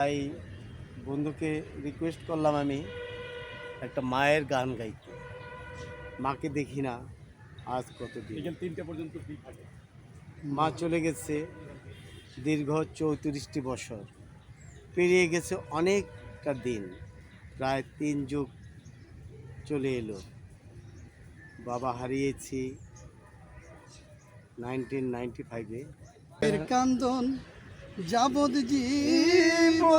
তাই বন্ধুকে রিকোয়েস্ট করলাম আমি একটা মায়ের গান গাইতে। মাকে দেখি না আজ কতদিন? তিনটে পর্যন্ত মা চলে গেছে দীর্ঘ চৌত্রিশটি বছর। পেরিয়ে গেছে অনেকটা দিন প্রায় তিন যুগ চলে এলো। বাবা হারিয়েছি নাইনটিন নাইনটি ফাইভে কান্দন যাবদ জীবন।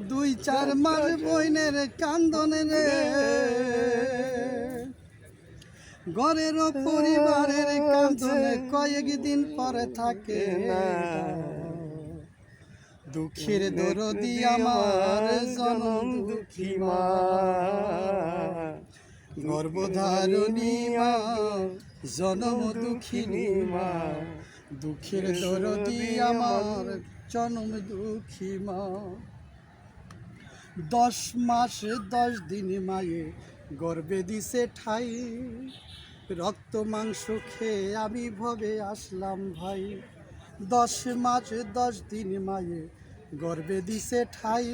দুই চার মাস বইনের কান্দন রে। ঘরের পরিবারের কান্দনে কয়েকদিন পরে থাকে না। দুঃখের দরদি আমার, জনম দুঃখী মা। গর্ভধারণী মা জনম দুঃখিনী মা দুঃখের দরদি আমার জনম দুঃখী মা। দশ মাস দশ দিন মায়ে গর্বে দিছে ঠাই রক্ত মাংস খেয়ে আমি ভবে আসলাম ভাই। দশ মাস দশ দিন মায়ে গর্বে দিছে ঠাই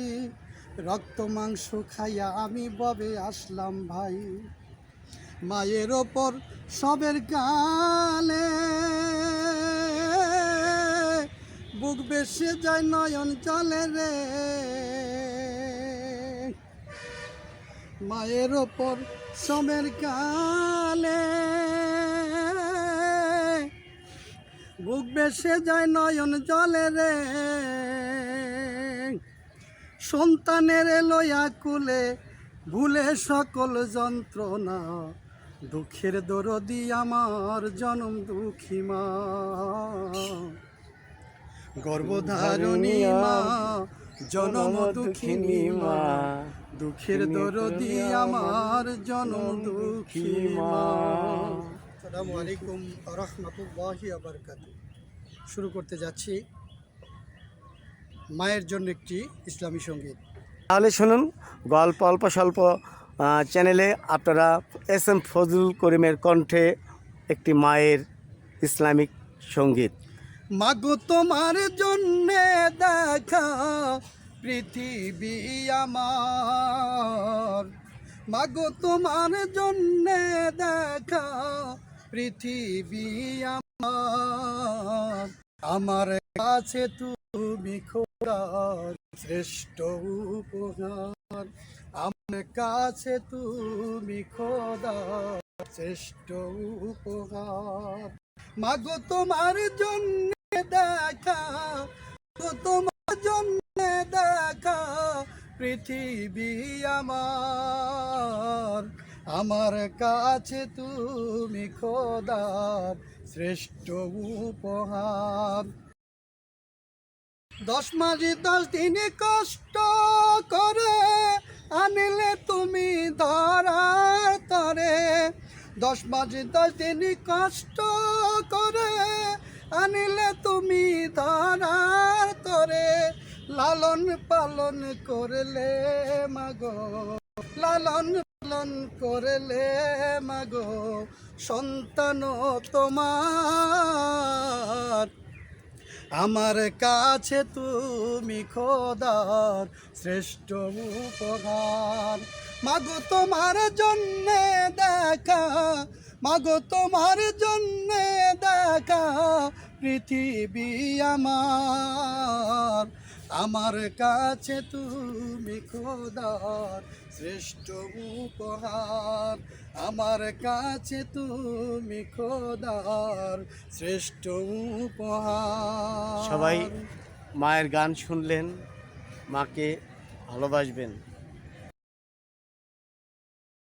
রক্ত মাংস খাইয়া আমি ববে আসলাম ভাই। মায়ের ওপর সবের গালে। বুক বেসে যায় নয়ন চলে রে। মায়ের ওপর সবের গালে। বুক বেসে যায় নয়ন জলে রে। সন্তানের লয়া কুলে ভুলে সকল যন্ত্রণা। দুঃখের দরদি আমার জনম দুঃখী মা। গর্ভধারণী মা জনম দুঃখিনী মা। দুঃখের দরদি আমার জনম দুঃখী মা। আসসালামু আলাইকুম রহমতুল্লাহি আবরকাত শুরু করতে যাচ্ছি মায়ের জন্য একটি ইসলামী সংগীত। তাহলে শুনুন গল্প অল্প স্বল্প চ্যানেলে আপনারা এস এম ফজলুল করিমের কণ্ঠে একটি মায়ের ইসলামিক সংগীত। মাগো তোমার জন্যে দেখা পৃথিবী আমার। মাগো তোমার জন্যে দেখা পৃথিবী আমার। আমার কাছে তুমি খোদার শ্রেষ্ঠ উপহার। কাছে তুমি খোদা, শ্রেষ্ঠ উপহার। মাগো তোমার জন্য দেখা, মাগো তোমার জন্য দেখা পৃথিবী আমার। আমার কাছে তুমি খোদার শ্রেষ্ঠ উপহার। দশ মাসে দশ দিন কষ্ট করে আনিলে তুমি ধরার তরে দশ মাসে দশ দিন কষ্ট করে আনিলে তুমি ধরার তরে লালন পালন করলে মাগো, লালন পালন করলে মাগো সন্তান তোমার। আমার কাছে তুমি খোদার শ্রেষ্ঠ উপহার। মাগো তোমার জন্যে দেখা, মাগো তোমার জন্যে দেখা পৃথিবী আমার। আমার কাছে তুমি খোদার শ্রেষ্ঠ উপহার। আমার কাছে তুমি খোদার শ্রেষ্ঠ উপহার। সবাই মায়ের গান শুনলেন মাকে ভালোবাসবেন।